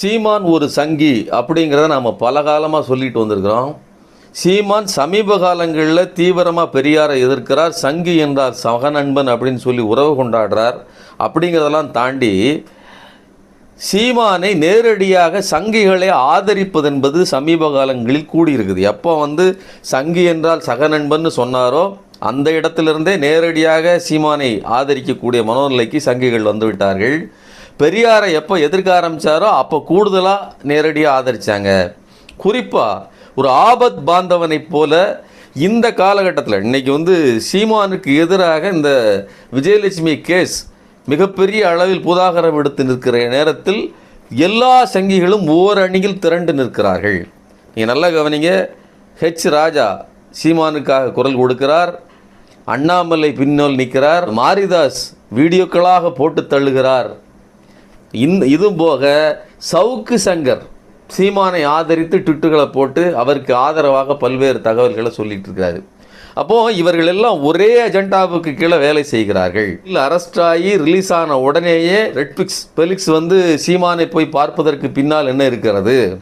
சீமான் ஒரு சங்கி அப்படிங்கிறத நாம் பல காலமாக சொல்லிட்டு வந்திருக்கிறோம். சீமான் சமீப காலங்களில் தீவிரமாக பெரியாரை எதிர்க்கிறார். சங்கி என்றார் சகநண்பன் அப்படின்னு சொல்லி உறவு கொண்டாடுறார். அப்படிங்கிறதெல்லாம் தாண்டி சீமானை நேரடியாக சங்கிகளை ஆதரிப்பது என்பது சமீப காலங்களில் கூடியிருக்குது. எப்போ வந்து சங்கி என்றால் சகநண்பன் சொன்னாரோ அந்த இடத்திலிருந்தே நேரடியாக சீமானை ஆதரிக்கக்கூடிய மனோநிலைக்கு சங்கிகள் வந்துவிட்டார்கள். பெரியாரை எப்போ எதிர்க்க ஆரம்பித்தாரோ அப்போ கூடுதலாக நேரடியாக ஆதரித்தாங்க குறிப்பாக ஒரு ஆபத் பாந்தவனைப் போல இந்த காலகட்டத்தில் இன்னைக்கு வந்து சீமானுக்கு எதிராக இந்த விஜயலட்சுமி கேஸ் மிகப்பெரிய அளவில் புதாகரம் எடுத்து நிற்கிற நேரத்தில் எல்லா சங்கிகளும் ஒவ்வொரு அணியில் திரண்டு நிற்கிறார்கள். நீங்கள் நல்லா கவனிங்க ஹெச் ராஜா சீமானுக்காக குரல் கொடுக்கிறார் அண்ணாமலை பின்னோல் நிற்கிறார் மாரிதாஸ் வீடியோக்களாக போட்டு தள்ளுகிறார். இந்த இதுவும் போக சவுக்கு சங்கர் சீமானை ஆதரித்து ட்விட்டுகளை போட்டு அவருக்கு ஆதரவாக பல்வேறு தகவல்களை சொல்லிட்டு இருக்காரு அப்போது இவர்கள் எல்லாம் ஒரே அஜெண்டாவுக்கு கீழே வேலை செய்கிறார்கள். இல்லை அரெஸ்ட் ஆகி ரிலீஸ் ஆன உடனேயே ரெட்பிக்ஸ் பெலிக்ஸ் வந்து சீமானை போய் பார்ப்பதற்கு பின்னால் என்ன இருக்கிறது?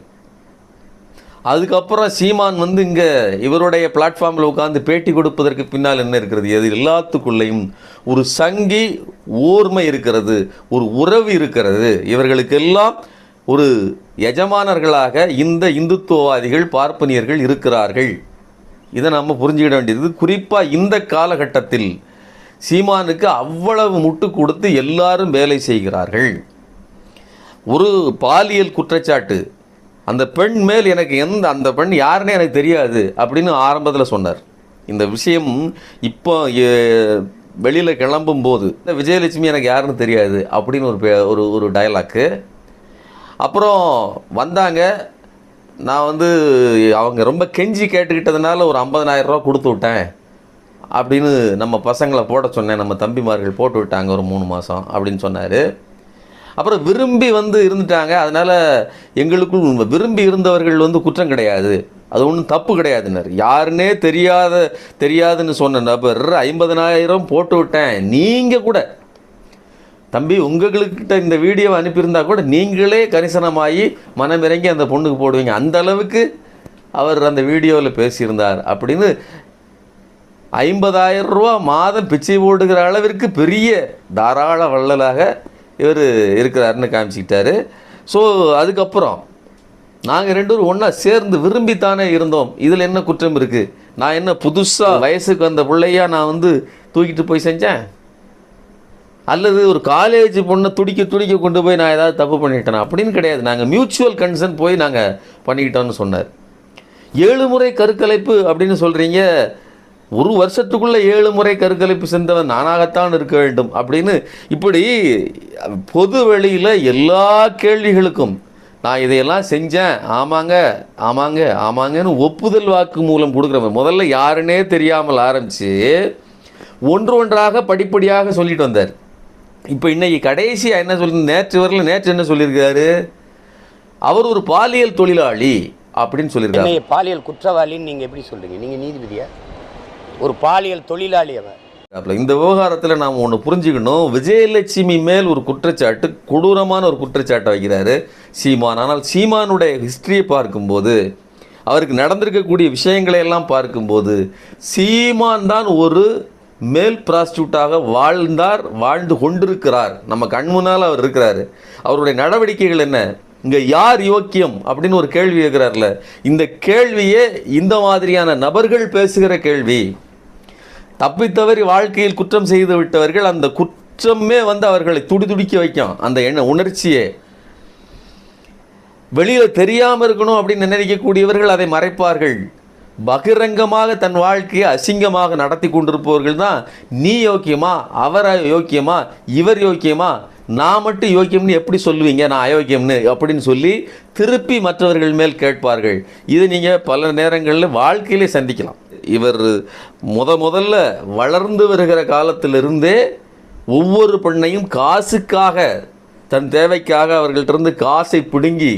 அதுக்கப்புறம் சீமான் வந்து இங்கே இவருடைய பிளாட்ஃபார்மில் உட்காந்து பேட்டி கொடுப்பதற்கு பின்னால் என்ன இருக்கிறது? எது? எல்லாத்துக்குள்ளேயும் ஒரு சங்கி ஓர்மை இருக்கிறது ஒரு உறவு இருக்கிறது. இவர்களுக்கெல்லாம் ஒரு எஜமானர்களாக இந்த இந்துத்துவவாதிகள் பார்ப்பனியர்கள் இருக்கிறார்கள். இதை நம்ம புரிஞ்சுக்கிட வேண்டியது. குறிப்பாக இந்த காலகட்டத்தில் சீமானுக்கு அவ்வளவு முட்டு கொடுத்து எல்லாரும் வேலை செய்கிறார்கள். ஒரு பாலியல் குற்றச்சாட்டு அந்த பெண் மேல் எனக்கு எந்த அந்த பெண் யாருன்னே எனக்கு தெரியாது அப்படின்னு ஆரம்பத்தில் சொன்னார். இந்த விஷயம் இப்போ வெளியில் கிளம்பும்போது இந்த விஜயலட்சுமி எனக்கு யாருன்னு தெரியாது அப்படின்னு ஒரு ஒரு ஒரு டயலாக்கு அப்புறம் வந்தாங்க. நான் வந்து அவங்க ரொம்ப கெஞ்சி கேட்டுக்கிட்டதுனால ஒரு ஐம்பதனாயிரரூவா கொடுத்து விட்டேன் அப்படின்னு நம்ம பசங்களை போட சொன்னேன். நம்ம தம்பிமார்கள் போட்டு விட்டாங்க ஒரு மூணு மாதம் அப்படின்னு சொன்னார். அப்புறம் விரும்பி வந்து இருந்துட்டாங்க. அதனால் எங்களுக்குள் விரும்பி இருந்தவர்கள் வந்து குற்றம் கிடையாது. அது ஒன்றும் தப்பு கிடையாதுனர் யாருன்னே தெரியாத தெரியாதுன்னு சொன்ன நபர் ஐம்பதனாயிரம் போட்டு விட்டேன். நீங்கள் கூட. தம்பி உங்கள்கிட்ட இந்த வீடியோவை அனுப்பியிருந்தா கூட நீங்களே கரிசனமாகி மனமிறங்கி அந்த பொண்ணுக்கு போடுவீங்க. அந்த அளவுக்கு அவர் அந்த வீடியோவில் பேசியிருந்தார் அப்படின்னு ஐம்பதாயிரம் ரூபா மாதம் பிச்சை போடுகிற அளவிற்கு பெரிய தாராள வள்ளலாக இவர் இருக்கிறாருன்னு காமிச்சிக்கிட்டாரு. ஸோ அதுக்கப்புறம் நாங்கள் ரெண்டு பேரும் ஒன்றா சேர்ந்து விரும்பித்தானே இருந்தோம். இதில் என்ன குற்றம் இருக்குது நான் என்ன புதுசாக வயசுக்கு வந்த பிள்ளையாக நான் வந்து தூக்கிட்டு போய் செஞ்சேன்? அல்லது ஒரு காலேஜ் பொண்ணை துடிக்க துடிக்க கொண்டு போய் நான் ஏதாவது தப்பு பண்ணிட்டேன்? அப்படின்னு கிடையாது. நாங்கள் மியூச்சுவல் கன்சர்ன் போய் நாங்கள் பண்ணிக்கிட்டோம்னு சொன்னார். ஏழு முறை கருக்கலைப்பு அப்படின்னு சொல்கிறீங்க ஒரு வருஷத்துக்குள்ள ஏழு முறை கருக்கலைப்பு சென்றவன் நானாகத்தான் இருக்க வேண்டும் அப்படின்னு இப்படி பொது வெளியில் எல்லா கேள்விகளுக்கும் நான் இதையெல்லாம் செஞ்சேன். ஆமாங்க ஆமாங்க ஆமாங்கன்னு ஒப்புதல் வாக்கு மூலம் கொடுக்குறவன். முதல்ல யாருன்னே தெரியாமல் ஆரம்பித்து ஒன்று ஒன்றாக படிப்படியாக சொல்லிட்டு வந்தார். இப்போ இன்னைக்கு கடைசியாக என்ன சொல்லி நேற்று வரல நேற்று என்ன சொல்லியிருக்காரு? அவர் ஒரு பாலியல் தொழிலாளி அப்படின்னு சொல்லியிருக்காரு. பாலியல் குற்றவாளின்னு நீங்க எப்படி சொல்றீங்க? நீங்க நீதிபதியா? ஒரு பாலியல் தொழிலாளி அவன். அப்போ இந்த விவகாரத்தில் நாம் ஒன்று புரிஞ்சுக்கணும். விஜயலட்சுமி மேல் ஒரு குற்றச்சாட்டு கொடூரமான ஒரு குற்றச்சாட்டை வைக்கிறாரு சீமான். ஆனால் சீமானுடைய ஹிஸ்ட்ரியை பார்க்கும்போது அவருக்கு நடந்திருக்கக்கூடிய விஷயங்களை எல்லாம் பார்க்கும்போது சீமான் தான் ஒரு மேல் ப்ராஸ்டியூட்டாக வாழ்ந்தார் வாழ்ந்து கொண்டிருக்கிறார். நம்ம கண்முன்னால் அவர் இருக்கிறாரு. அவருடைய நடவடிக்கைகள் என்ன? இங்கே யார் யோக்கியம்? அப்படின்னு ஒரு கேள்வி இருக்கிறார்ல இந்த கேள்வியே இந்த மாதிரியான நபர்கள் பேசுகிற கேள்வி. தப்பித்தவறி வாழ்க்கையில் குற்றம் செய்து விட்டவர்கள் அந்த குற்றமே வந்து அவர்களை துடிதுடிக்க வைக்கும். அந்த எண்ண உணர்ச்சியே. வெளியில் தெரியாமல் இருக்கணும் அப்படின்னு நினைக்கக்கூடியவர்கள் அதை மறைப்பார்கள். பகிரங்கமாக தன் வாழ்க்கையை அசிங்கமாக நடத்தி கொண்டிருப்பவர்கள் தான் நீ யோக்கியமா அவர் யோக்கியமா இவர் யோக்கியமா நான் மட்டும் யோக்கியம்னு எப்படி சொல்லுவீங்க நான் அயோக்கியம்னு அப்படின்னு சொல்லி திருப்பி மற்றவர்கள் மேல் கேட்பார்கள். இது நீங்கள் பல நேரங்களில் வாழ்க்கையிலே சந்திக்கலாம். இவர் முத முதல்ல வளர்ந்து வருகிற காலத்திலிருந்தே ஒவ்வொரு பெண்ணையும் காசுக்காக தன் தேவைக்காக அவர்கள்ட்டிருந்து காசை பிடுங்கி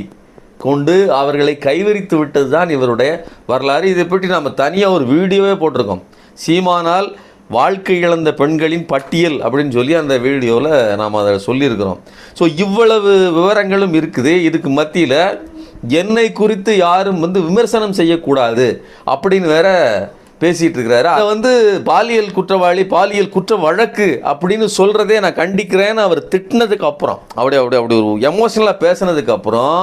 கொண்டு அவர்களை கைவிரித்து விட்டது தான் இவருடைய வரலாறு. இதை பற்றி நாம் தனியாக ஒரு வீடியோவே போட்டிருக்கோம். சீமானால் வாழ்க்கை இழந்த பெண்களின் பட்டியல் அப்படின்னு சொல்லி அந்த வீடியோவில் நாம் அதை சொல்லியிருக்கிறோம். ஸோ இவ்வளவு விவரங்களும் இருக்குது. இதுக்கு மத்தியில் என்னை குறித்து யாரும் வந்து விமர்சனம் செய்யக்கூடாது அப்படின்னு வேற பேசிட்டு இருக்கிறாரு அதை வந்து பாலியல் குற்றவாளி பாலியல் குற்ற வழக்கு அப்படின்னு சொல்கிறதே நான் கண்டிக்கிறேன்னு அவர் திட்டினதுக்கு அப்புறம் அப்படி அப்படி அப்படி ஒரு எமோஷனலாக பேசினதுக்கு அப்புறம்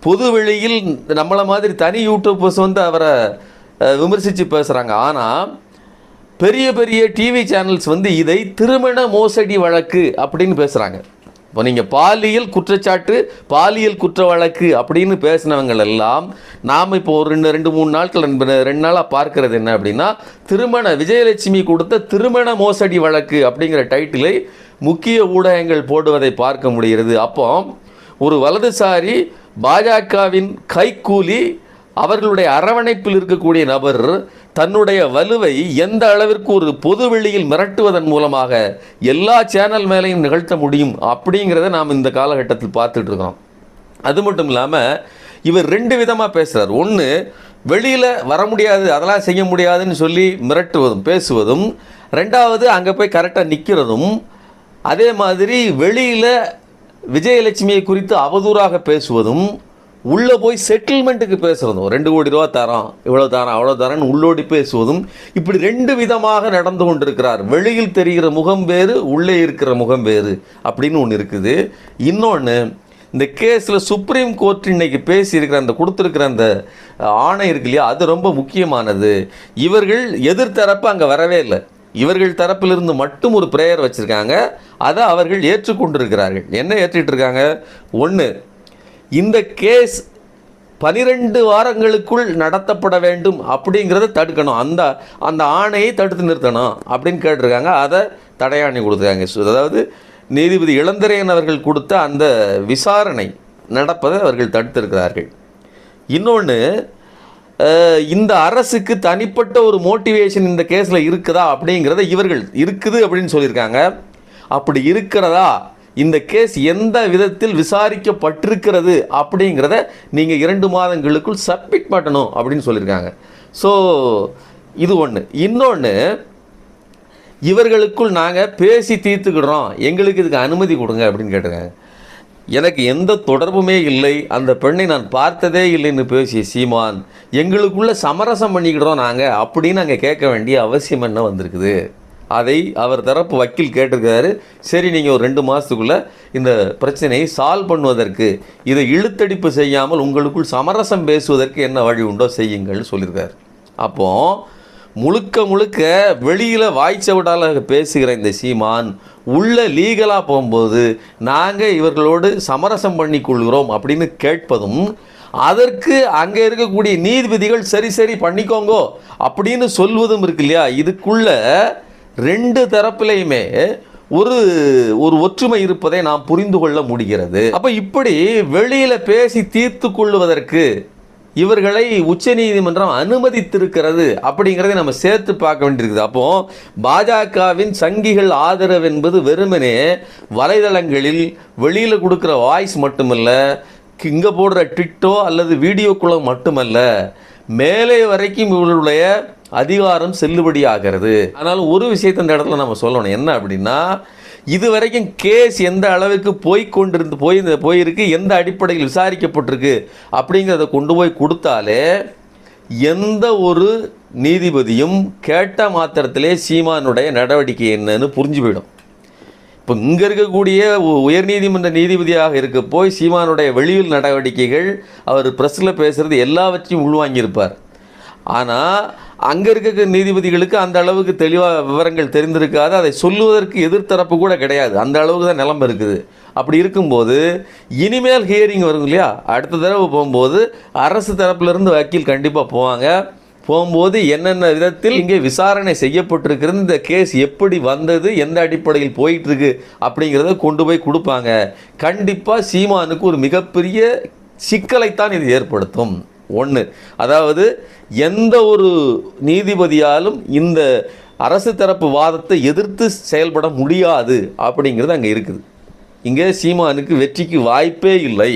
பொது வெளியில் நம்மளை மாதிரி தனி யூடியூபர்ஸ் வந்து அவரை விமர்சித்து பேசுகிறாங்க ஆனால் பெரிய பெரிய டிவி சேனல்ஸ் வந்து இதை திருமண மோசடி வழக்கு அப்படின்னு பேசுகிறாங்க இப்போ நீங்கள் பாலியல் குற்றச்சாட்டு பாலியல் குற்ற வழக்கு அப்படின்னு பேசினவங்கள் எல்லாம் நாம் இப்போ ஒரு ரெண்டு ரெண்டு மூணு நாட்கள் ரெண்டு ரெண்டு நாளாக பார்க்கறது என்ன அப்படின்னா திருமண விஜயலட்சுமி கொடுத்த திருமண மோசடி வழக்கு அப்படிங்கிற டைட்டிலை முக்கிய ஊடகங்கள் போடுவதை பார்க்க முடிகிறது. அப்போ ஒரு வலதுசாரி பாஜகவின் கைக்கூலி அவர்களுடைய அரவணைப்பில் இருக்கக்கூடிய நபர் தன்னுடைய வலுவை எந்த அளவிற்கு ஒரு பொது வெளியில் மிரட்டுவதன் மூலமாக எல்லா சேனல் மேலையும் நிகழ்த்த முடியும் அப்படிங்கிறத நாம் இந்த காலகட்டத்தில் பார்த்துட்டு இருக்கோம். அது மட்டும் இல்லாமல் இவர் ரெண்டு விதமாக பேசுகிறார் ஒன்று வெளியில் வர முடியாது அதெல்லாம் செய்ய முடியாதுன்னு சொல்லி மிரட்டுவதும் பேசுவதும். ரெண்டாவது அங்கே போய் கரெக்டாக நிற்கிறதும் அதே மாதிரி வெளியில் விஜயலட்சுமியை குறித்து அவதூறாக பேசுவதும். உள்ளே போய் செட்டில்மெண்ட்டுக்கு பேசுகிறதும் ரெண்டு கோடி ரூபா தரோம் இவ்வளோ தரோம் அவ்வளோ தரேன்னு உள்ளோடி பேசுவதும் இப்படி ரெண்டு விதமாக நடந்து கொண்டிருக்கிறார். வெளியில் தெரிகிற முகம் வேறு உள்ளே இருக்கிற முகம் வேறு அப்படின்னு ஒன்று இருக்குது. இன்னொன்று இந்த கேஸில் சுப்ரீம் கோர்ட் இன்னைக்கு பேசியிருக்கிற அந்த கொடுத்துருக்கிற அந்த ஆணை இருக்கு இல்லையா அது ரொம்ப முக்கியமானது. இவர்கள் எதிர்த்தரப்பு அங்கே வரவே இல்லை. இவர்கள் தரப்பிலிருந்து மட்டும் ஒரு ப்ரேயர் வச்சுருக்காங்க. அதை அவர்கள் ஏற்றுக்கொண்டிருக்கிறார்கள். என்ன ஏற்றிட்டு இருக்காங்க? ஒன்று இந்த கேஸ் பனிரெண்டு வாரங்களுக்குள் நடத்தப்பட வேண்டும் அப்படிங்கிறத தடுக்கணும். அந்த அந்த ஆணையை தடுத்து நிறுத்தணும் அப்படின்னு கேட்டிருக்காங்க. அதை தடையாணி கொடுத்துருக்காங்க அதாவது நீதிபதி இளந்திரையன் அவர்கள் கொடுத்த அந்த விசாரணை நடப்பதை அவர்கள் தடுத்திருக்கிறார்கள். இன்னொன்று இந்த அரசுக்கு தனிப்பட்ட ஒரு மோட்டிவேஷன் இந்த கேஸில் இருக்குதா அப்படிங்கிறத இவர்கள் இருக்குது அப்படின்னு சொல்லியிருக்காங்க. அப்படி இருக்கிறதா இந்த கேஸ் எந்த விதத்தில் விசாரிக்கப்பட்டிருக்கிறது அப்படிங்கிறத நீங்கள் இரண்டு மாதங்களுக்குள் சப்மிட் பண்ணணும் அப்படின்னு சொல்லியிருக்காங்க. ஸோ இது ஒன்று இன்னொன்று இவர்களுக்குள் நாங்கள் பேசி தீர்த்துக்கிடுறோம். எங்களுக்கு இதுக்கு அனுமதி கொடுங்க அப்படின்னு கேட்டிருக்காங்க. எனக்கு எந்த தொடர்புமே இல்லை. அந்த பெண்ணை நான் பார்த்ததே இல்லைன்னு பேசிய சீமான் எங்களுக்குள்ளே சமரசம் பண்ணிக்கிடுறோம் நாங்கள் அப்படின்னு அங்கே கேட்க வேண்டிய அவசியம் என்ன வந்திருக்குது? அதை அவர் தரப்பு வக்கீல் கேட்டிருக்காரு சரி நீங்கள் ஒரு ரெண்டு மாதத்துக்குள்ளே இந்த பிரச்சனையை சால்வ் பண்ணுவதற்கு இதை இழுத்தடிப்பு செய்யாமல் உங்களுக்குள் சமரசம் பேசுவதற்கு என்ன வழி உண்டோ செய்யுங்கள்னு சொல்லியிருக்காரு. அப்போது முழுக்க முழுக்க வெளியில் வாய்ச்சவிடால பேசுகிற இந்த சீமான் உள்ள லீகலாக போகும்போது நாங்கள் இவர்களோடு சமரசம் பண்ணி கொள்கிறோம் அப்படின்னு கேட்பதும் அதற்கு அங்கே இருக்கக்கூடிய நீதிபதிகள் சரி சரி பண்ணிக்கோங்கோ அப்படின்னு சொல்வதும் இருக்கு இல்லையா? இதுக்குள்ள ரெண்டு தரப்பிலையுமே ஒரு ஒரு ஒற்றுமை இருப்பதை நாம் புரிந்து கொள்ள முடிகிறது. அப்போ இப்படி வெளியில் பேசி தீர்த்து கொள்வதற்கு இவர்களை உச்ச நீதிமன்றம் அனுமதித்திருக்கிறது அப்படிங்கிறதை நம்ம சேர்த்து பார்க்க வேண்டியிருக்குது. அப்போ பாஜகவின் சங்கிகள் ஆதரவு என்பது வெறுமனே வலைதளங்களில் வெளியில் கொடுக்குற வாய்ஸ் மட்டுமல்ல இங்கே போடுற ட்விட்டோ அல்லது வீடியோக்குள்ள மட்டுமல்ல மேலே வரைக்கும் இவர்களுடைய அதிகாரம் செல்லுபடியாகிறது. ஆனால் ஒரு விஷயத்தை இந்த இடத்துல நம்ம சொல்லணும். என்ன அப்படின்னா இது வரைக்கும் கேஸ் எந்த அளவுக்கு போய் கொண்டிருந்து போய் போயிருக்கு எந்த அடிப்படையில் விசாரிக்கப்பட்டிருக்கு அப்படிங்கிறத கொண்டு போய் கொடுத்தாலே எந்த ஒரு நீதிபதியும் கேட்ட மாத்திரத்திலே சீமானுடைய நடவடிக்கை என்னன்னு புரிஞ்சு போயிடும் இப்போ இங்கே இருக்கக்கூடிய உயர்நீதிமன்ற நீதிபதியாக இருக்க போய் சீமானுடைய வெளியில் நடவடிக்கைகள் அவர் ப்ரெஸ்ஸில் பேசுகிறது எல்லாவற்றையும் உள்வாங்கியிருப்பார். ஆனால் அங்கே இருக்க நீதிபதிகளுக்கு அந்த அளவுக்கு தெளிவாக விவரங்கள் தெரிந்திருக்காது. அதை சொல்லுவதற்கு எதிர்த்தரப்பு கூட கிடையாது. அந்த அளவுக்கு தான் நிலைமை இருக்குது. அப்படி இருக்கும்போது இனிமேல் ஹியரிங் வரும் இல்லையா? அடுத்த தடவை போகும்போது அரசு தரப்பிலிருந்து வக்கீல் கண்டிப்பாக போவாங்க. போகும்போது என்னென்ன விதத்தில் இங்கே விசாரணை செய்யப்பட்டிருக்கிறது இந்த கேஸ் எப்படி வந்தது எந்த அடிப்படையில் போயிட்டுருக்கு அப்படிங்கிறத கொண்டு போய் கொடுப்பாங்க. கண்டிப்பாக சீமானுக்கு ஒரு மிகப்பெரிய சிக்கலைத்தான் இது ஏற்படுத்தும். ஒன்று அதாவது எந்த ஒரு நீதிபதியாலும் இந்த அரசு தரப்பு வாதத்தை எதிர்த்து செயல்பட முடியாது அப்படிங்கிறது அங்கே இருக்குது. இங்கே சீமானுக்கு வெற்றிக்கு வாய்ப்பே இல்லை.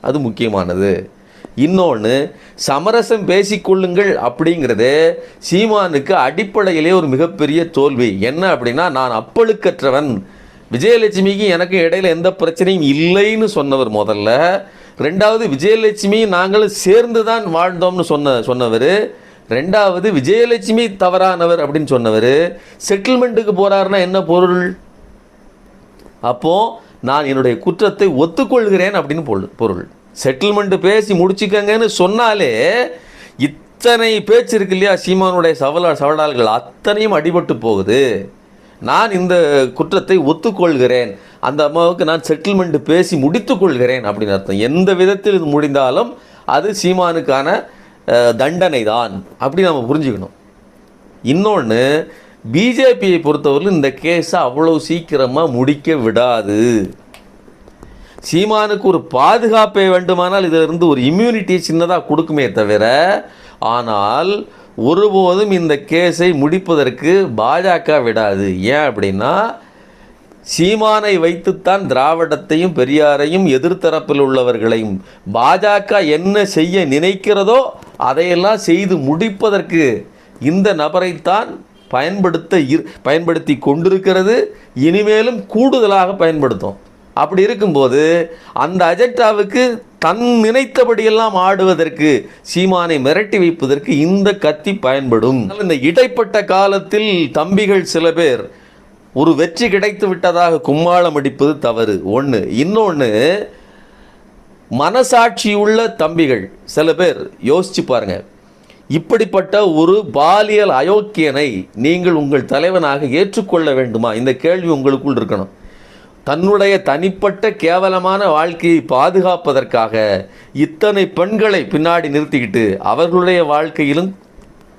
அது முக்கியமானது. இன்னொன்று சமரசம் பேசிக்கொள்ளுங்கள் அப்படிங்கிறதே சீமானுக்கு அடிப்படையிலே ஒரு மிகப்பெரிய தோல்வி. என்ன அப்படின்னா நான் அப்பழுக்கற்றவன் விஜயலட்சுமிக்கு எனக்கு இடையில எந்த பிரச்சனையும் இல்லைன்னு சொன்னவர் முதல்ல. ரெண்டாவது விஜயலட்சுமி நாங்களும் சேர்ந்து தான் வாழ்ந்தோம்னு சொன்ன சொன்னவர். ரெண்டாவது விஜயலட்சுமி தவறானவர் அப்படின்னு சொன்னவர். செட்டில்மெண்ட்டுக்கு போகிறாருன்னா என்ன பொருள்? அப்போது நான் என்னுடைய குற்றத்தை ஒத்துக்கொள்கிறேன் அப்படின்னு பொருள் பொருள். செட்டில்மெண்ட் பேசி முடிச்சுக்கங்கன்னு சொன்னாலே இத்தனை பேச்சு இருக்கு இல்லையா சீமானுடைய சவலா சவடால்கள்? அத்தனையும் அடிபட்டு போகுது. நான் இந்த குற்றத்தை ஒத்துக்கொள்கிறேன். அந்த அம்மாவுக்கு நான் செட்டில்மெண்ட் பேசி முடித்து கொள்கிறேன் அப்படின்னு அர்த்தம். எந்த விதத்தில் இது முடிந்தாலும் அது சீமானுக்கான தண்டனை தான் அப்படி நம்ம புரிஞ்சுக்கணும். இன்னொன்று பிஜேபியை பொறுத்தவரையில் இந்த கேஸை அவ்வளோ சீக்கிரமாக முடிக்க விடாது. சீமானுக்கு ஒரு பாதுகாப்பை வேண்டுமானால் இதிலிருந்து ஒரு இம்யூனிட்டி சின்னதாக கொடுக்குமே தவிர ஆனால் ஒருபோதும் இந்த கேஸை முடிப்பதற்கு பாஜக விடாது. ஏன் அப்படின்னா சீமானை வைத்துத்தான் திராவிடத்தையும் பெரியாரையும் எதிர்த்தரப்பில் உள்ளவர்களையும் பாஜக என்ன செய்ய நினைக்கிறதோ அதையெல்லாம் செய்து முடிப்பதற்கு இந்த நபரைத்தான் பயன்படுத்த இரு பயன்படுத்தி கொண்டிருக்கிறது. இனிமேலும் கூடுதலாக பயன்படுத்தும். அப்படி இருக்கும்போது அந்த அஜெண்டாவுக்கு தன் நினைத்தபடியெல்லாம் ஆடுவதற்கு சீமானை மிரட்டி வைப்பதற்கு இந்த கத்தி பயன்படும். இந்த இடைப்பட்ட காலத்தில் தம்பிகள் சில பேர் ஒரு வெற்றி கிடைத்து விட்டதாக கும்மாளம் அடிப்பது தவறு. ஒன்று இன்னொன்று மனசாட்சியுள்ள தம்பிகள் சில பேர் யோசிச்சு பாருங்க. இப்படிப்பட்ட ஒரு பாலியல் அயோக்கியனை நீங்கள் உங்கள் தலைவனாக ஏற்றுக்கொள்ள வேண்டுமா? இந்த கேள்வி உங்களுக்குள் இருக்கணும். தன்னுடைய தனிப்பட்ட கேவலமான வாழ்க்கையை பாதுகாப்பதற்காக இத்தனை பெண்களை பின்னாடி நிறுத்திக்கிட்டு அவர்களுடைய வாழ்க்கையிலும்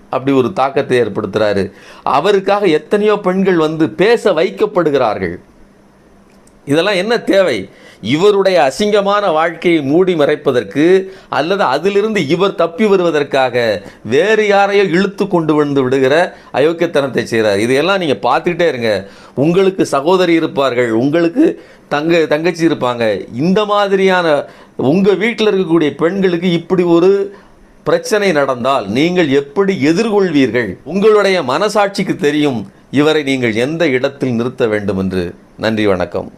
அப்படி ஒரு தாக்கத்தை ஏற்படுத்துகிறாரு அவருக்காக எத்தனையோ பெண்கள் வந்து பேச வைக்கப்படுகிறார்கள். இதெல்லாம் என்ன தேவை? இவருடைய அசிங்கமான வாழ்க்கையை மூடி மறைப்பதற்கு அல்லது அதிலிருந்து இவர் தப்பி வருவதற்காக வேறு யாரையோ இழுத்து கொண்டு வந்து விடுகிற அயோக்கியத்தனத்தை செய்கிறார். இதையெல்லாம் நீங்கள் பார்த்துக்கிட்டே இருங்க. உங்களுக்கு சகோதரி இருப்பார்கள் உங்களுக்கு தங்க தங்கச்சி இருப்பாங்க. இந்த மாதிரியான உங்கள் வீட்டில் இருக்கக்கூடிய பெண்களுக்கு இப்படி ஒரு பிரச்சனை நடந்தால் நீங்கள் எப்படி எதிர்கொள்வீர்கள்? உங்களுடைய மனசாட்சிக்கு தெரியும் இவரை நீங்கள் எந்த இடத்தில் நிறுத்த வேண்டும் என்று. நன்றி வணக்கம்.